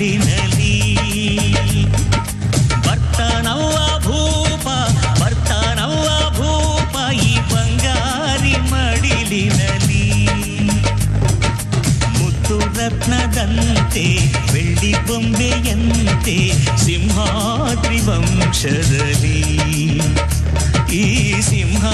ಮೆಟ್ಟಿಲಲಿ ಬರ್ತಾನವ್ವ ಭೂಪ ಬರ್ತಾನವ್ವ ಭೂಪ ಈ ಬಂಗಾರಿ ಮಡಿಲಿನಲಿ ಮುತ್ತು ರತ್ನದಂತೆ ಬೆಳ್ಳಿ ಬೊಂಬೆಯಂತೆ ಸಿಂಹಾದ್ರಿ ವಂಶದಲ್ಲಿ